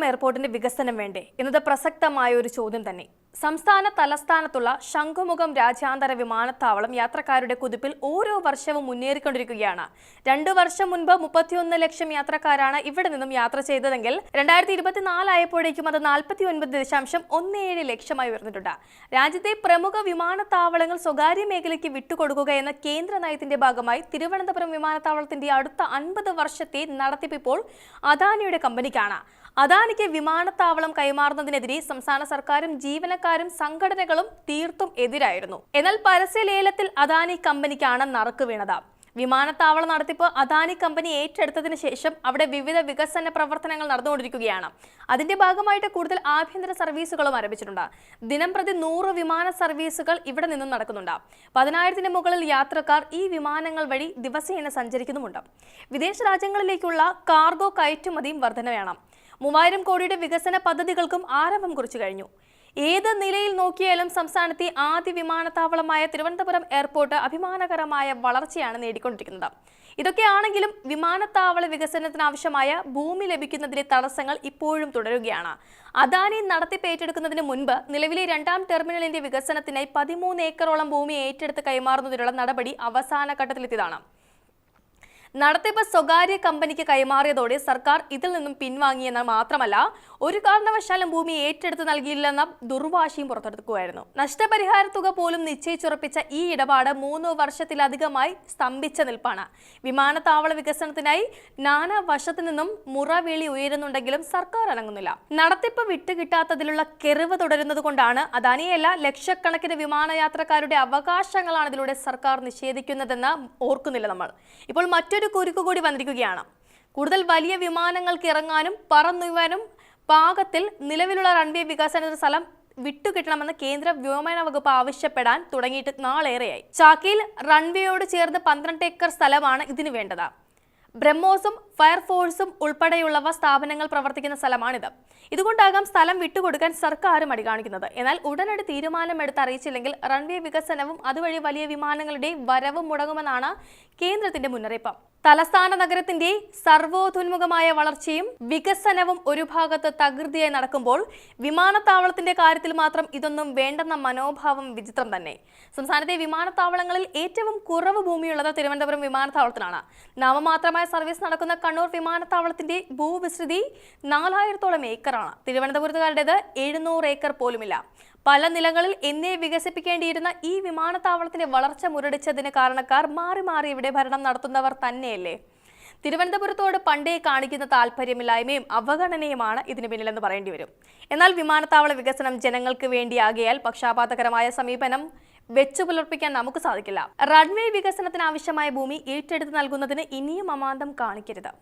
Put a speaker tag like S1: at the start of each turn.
S1: തിരുവനന്തപുരം എയർപോർട്ടിന്റെ വികസനം വേണ്ടേ എന്നത് പ്രസക്തമായ ഒരു ചോദ്യം തന്നെ. സംസ്ഥാന തലസ്ഥാനത്തുള്ള ശംഖുമുഖം രാജ്യാന്തര വിമാനത്താവളം യാത്രക്കാരുടെ കുതിപ്പിൽ ഓരോ വർഷവും മുന്നേറിക്കൊണ്ടിരിക്കുകയാണ്. രണ്ടു വർഷം മുൻപ് മുപ്പത്തിയൊന്ന് ലക്ഷം യാത്രക്കാരാണ് ഇവിടെ നിന്നും യാത്ര ചെയ്തതെങ്കിൽ രണ്ടായിരത്തി ഇരുപത്തിനാലായപ്പോഴേക്കും അത് നാൽപ്പത്തി ഒൻപത് ദശാംശം ഒന്ന് ഏഴ് ലക്ഷമായി ഉയർന്നിട്ടുണ്ട്. രാജ്യത്തെ പ്രമുഖ വിമാനത്താവളങ്ങൾ സ്വകാര്യ മേഖലയ്ക്ക് വിട്ടുകൊടുക്കുക എന്ന കേന്ദ്ര നയത്തിന്റെ ഭാഗമായി തിരുവനന്തപുരം വിമാനത്താവളത്തിന്റെ അടുത്ത അൻപത് വർഷത്തെ നടത്തിപ്പ് ഇപ്പോൾ അദാനിയുടെ കമ്പനിക്കാണ്. അദാനിക്ക് വിമാനത്താവളം കൈമാറുന്നതിനെതിരെ സംസ്ഥാന സർക്കാരും ജീവനക്കാരും സംഘടനകളും തീർത്തും എതിരായിരുന്നു. എന്നാൽ പരസ്യ ലേലത്തിൽ അദാനി കമ്പനിക്കാണ് നറുക്ക് വീണത്. വിമാനത്താവള നടത്തിപ്പ് അദാനി കമ്പനി ഏറ്റെടുത്തതിനു ശേഷം അവിടെ വിവിധ വികസന പ്രവർത്തനങ്ങൾ നടന്നുകൊണ്ടിരിക്കുകയാണ്. അതിന്റെ ഭാഗമായിട്ട് കൂടുതൽ ആഭ്യന്തര സർവീസുകളും ആരംഭിച്ചിട്ടുണ്ട്. ദിനം പ്രതി നൂറ് വിമാന സർവീസുകൾ ഇവിടെ നിന്നും നടക്കുന്നുണ്ട്. പതിനായിരത്തിന് മുകളിൽ യാത്രക്കാർ ഈ വിമാനങ്ങൾ വഴി ദിവസേന സഞ്ചരിക്കുന്നുമുണ്ട്. വിദേശ രാജ്യങ്ങളിലേക്കുള്ള കാർഗോ കയറ്റുമതിയും വർധന വേണം മൂവായിരം കോടിയുടെ വികസന പദ്ധതികൾക്കും ആരംഭം കുറിച്ചു കഴിഞ്ഞു. ഏത് നിലയിൽ നോക്കിയാലും സംസ്ഥാനത്തെ ആദ്യ വിമാനത്താവളമായ തിരുവനന്തപുരം എയർപോർട്ട് അഭിമാനകരമായ വളർച്ചയാണ് നേടിക്കൊണ്ടിരിക്കുന്നത്. ഇതൊക്കെയാണെങ്കിലും വിമാനത്താവള വികസനത്തിന് ആവശ്യമായ ഭൂമി ലഭിക്കുന്നതിലെ തടസ്സങ്ങൾ ഇപ്പോഴും തുടരുകയാണ്. അദാനി നടത്തിപ്പ് ഏറ്റെടുക്കുന്നതിന് മുൻപ് നിലവിലെ രണ്ടാം ടെർമിനലിന്റെ വികസനത്തിനായി പതിമൂന്ന് ഏക്കറോളം ഭൂമി ഏറ്റെടുത്ത് കൈമാറുന്നതിനുള്ള നടപടി അവസാന ഘട്ടത്തിലെത്തിയതാണ്. നടത്തിപ്പ് സ്വകാര്യ കമ്പനിക്ക് കൈമാറിയതോടെ സർക്കാർ ഇതിൽ നിന്നും പിൻവാങ്ങിയെന്ന് മാത്രമല്ല ഒരു കാരണവശാലും ഭൂമി ഏറ്റെടുത്ത് നൽകിയില്ലെന്ന ദുർവാശിയും പുറത്തെടുക്കുകയായിരുന്നു. നഷ്ടപരിഹാര തുക പോലും നിശ്ചയിച്ചുറപ്പിച്ച ഈ ഇടപാട് മൂന്ന് വർഷത്തിലധികമായി സ്തംഭിച്ച നിൽപ്പാണ്. വിമാനത്താവള വികസനത്തിനായി നാനാ വശത്തു നിന്നും മുറവിളി ഉയരുന്നുണ്ടെങ്കിലും സർക്കാർ അനങ്ങുന്നില്ല. നടത്തിപ്പ് വിട്ടുകിട്ടാത്തതിലുള്ള കെറിവ് തുടരുന്നത് കൊണ്ടാണ് അദാനിയല്ല ലക്ഷക്കണക്കിന് വിമാനയാത്രക്കാരുടെ അവകാശങ്ങളാണ് ഇതിലൂടെ സർക്കാർ നിഷേധിക്കുന്നതെന്ന് ഓർക്കുന്നില്ല നമ്മൾ. ഇപ്പോൾ മറ്റൊരു കുരുക്ക് കൂടി വന്നിരിക്കുകയാണ്. കൂടുതൽ വലിയ വിമാനങ്ങൾക്ക് ഇറങ്ങാനും പറന്നുവാനും പാകത്തിൽ നിലവിലുള്ള റൺവേ വികസന സ്ഥലം വിട്ടുകിട്ടണമെന്ന് കേന്ദ്ര വ്യോമയാന വകുപ്പ് ആവശ്യപ്പെടാൻ തുടങ്ങിയിട്ട് നാളേറെയായി. ചാക്കിയിൽ റൺവേയോട് ചേർന്ന് പന്ത്രണ്ട് ഏക്കർ സ്ഥലമാണ് ഇതിന് വേണ്ടത്. ബ്രഹ്മോസും ഫയർഫോഴ്സും ഉൾപ്പെടെയുള്ളവ സ്ഥാപനങ്ങൾ പ്രവർത്തിക്കുന്ന സ്ഥലമാണിത്. ഇതുകൊണ്ടാകാം സ്ഥലം വിട്ടുകൊടുക്കാൻ സർക്കാരും മടി കാണിക്കുന്നത്. എന്നാൽ ഉടനടി തീരുമാനമെടുത്ത് അറിയിച്ചില്ലെങ്കിൽ റൺവേ വികസനവും അതുവഴി വലിയ വിമാനങ്ങളുടെ വരവും മുടങ്ങുമെന്നാണ് കേന്ദ്രത്തിന്റെ മുന്നറിയിപ്പ്. തലസ്ഥാന നഗരത്തിന്റെ സർവോധോന്മുഖമായ വളർച്ചയും വികസനവും ഒരു ഭാഗത്ത് തകൃതിയായി നടക്കുമ്പോൾ വിമാനത്താവളത്തിന്റെ കാര്യത്തിൽ മാത്രം ഇതൊന്നും വേണ്ടെന്ന മനോഭാവം വിചിത്രം തന്നെ. സംസ്ഥാനത്തെ വിമാനത്താവളങ്ങളിൽ ഏറ്റവും കുറവ് ഭൂമിയുള്ളത് തിരുവനന്തപുരം വിമാനത്താവളത്തിലാണ്. നാമമാത്രമായ സർവീസ് നടക്കുന്ന കണ്ണൂർ വിമാനത്താവളത്തിന്റെ ഭൂവിസ്തൃതി നാലായിരത്തോളം ഏക്കറാണ്. തിരുവനന്തപുരത്തുകാരുടേത് എഴുന്നൂറ് ഏക്കർ പോലുമില്ല. പല നിലകളിൽ എന്നേ വികസിപ്പിക്കേണ്ടിയിരുന്ന ഈ വിമാനത്താവളത്തിന്റെ വളർച്ച മുരടിച്ചതിന് കാരണക്കാർ മാറി മാറി ഇവിടെ ഭരണം നടത്തുന്നവർ തന്നെയല്ലേ? തിരുവനന്തപുരത്തോട് പണ്ടേ കാണിക്കുന്ന താല്പര്യമില്ലായ്മയും അവഗണനയുമാണ് ഇതിനു പിന്നിലെന്ന് പറയേണ്ടി വരും. എന്നാൽ വിമാനത്താവള വികസനം ജനങ്ങൾക്ക് വേണ്ടിയാകിയാൽ പക്ഷാപാതകരമായ സമീപനം വെച്ചു പുലർപ്പിക്കാൻ നമുക്ക് സാധിക്കില്ല. റൺവേ വികസനത്തിന് ആവശ്യമായ ഭൂമി ഏറ്റെടുത്ത് നൽകുന്നതിന് ഇനിയും അമാന്തം കാണിക്കരുത്.